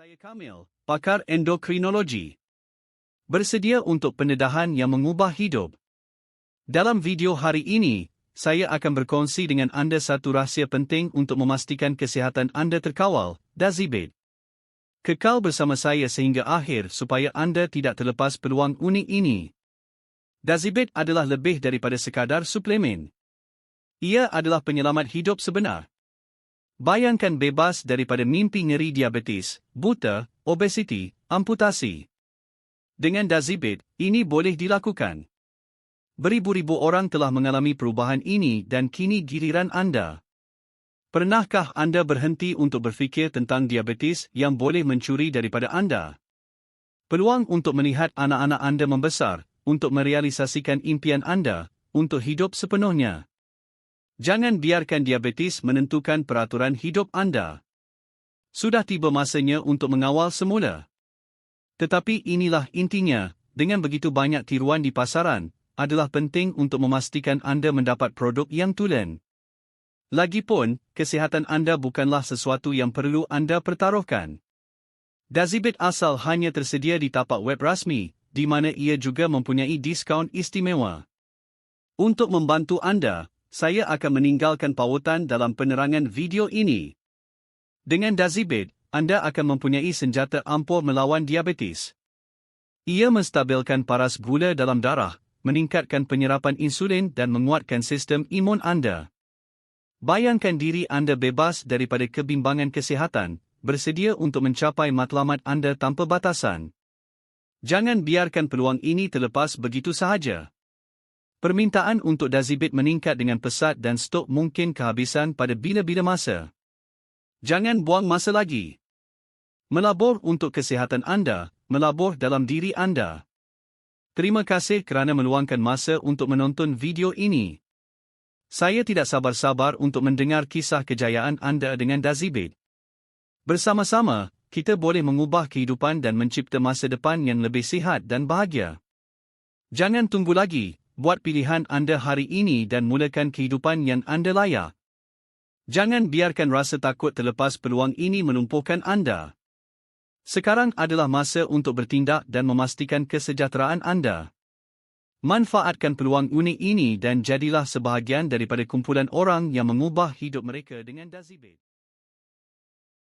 Saya Kamil, pakar endokrinologi. Bersedia untuk pendedahan yang mengubah hidup. Dalam video hari ini, saya akan berkongsi dengan anda satu rahsia penting untuk memastikan kesihatan anda terkawal, Dazibet. Kekal bersama saya sehingga akhir supaya anda tidak terlepas peluang unik ini. Dazibet adalah lebih daripada sekadar suplemen. Ia adalah penyelamat hidup sebenar. Bayangkan bebas daripada mimpi ngeri diabetes, buta, obesiti, amputasi. Dengan Dazibit, ini boleh dilakukan. Beribu-ribu orang telah mengalami perubahan ini dan kini giliran anda. Pernahkah anda berhenti untuk berfikir tentang diabetes yang boleh mencuri daripada anda? Peluang untuk melihat anak-anak anda membesar, untuk merealisasikan impian anda, untuk hidup sepenuhnya. Jangan biarkan diabetes menentukan peraturan hidup anda. Sudah tiba masanya untuk mengawal semula. Tetapi inilah intinya, dengan begitu banyak tiruan di pasaran, adalah penting untuk memastikan anda mendapat produk yang tulen. Lagipun, kesihatan anda bukanlah sesuatu yang perlu anda pertaruhkan. Dazibit asal hanya tersedia di tapak web rasmi, di mana ia juga mempunyai diskaun istimewa. Untuk membantu anda, saya akan meninggalkan pautan dalam penerangan video ini. Dengan Dazibit, anda akan mempunyai senjata ampuh melawan diabetes. Ia menstabilkan paras gula dalam darah, meningkatkan penyerapan insulin dan menguatkan sistem imun anda. Bayangkan diri anda bebas daripada kebimbangan kesihatan, bersedia untuk mencapai matlamat anda tanpa batasan. Jangan biarkan peluang ini terlepas begitu sahaja. Permintaan untuk Dazibit meningkat dengan pesat dan stok mungkin kehabisan pada bila-bila masa. Jangan buang masa lagi. Melabur untuk kesihatan anda, melabur dalam diri anda. Terima kasih kerana meluangkan masa untuk menonton video ini. Saya tidak sabar-sabar untuk mendengar kisah kejayaan anda dengan Dazibit. Bersama-sama, kita boleh mengubah kehidupan dan mencipta masa depan yang lebih sihat dan bahagia. Jangan tunggu lagi, buat pilihan anda hari ini dan mulakan kehidupan yang anda layak. Jangan biarkan rasa takut terlepas peluang ini menumpukan anda. Sekarang adalah masa untuk bertindak dan memastikan kesejahteraan anda. Manfaatkan peluang unik ini dan jadilah sebahagian daripada kumpulan orang yang mengubah hidup mereka dengan Dazibet.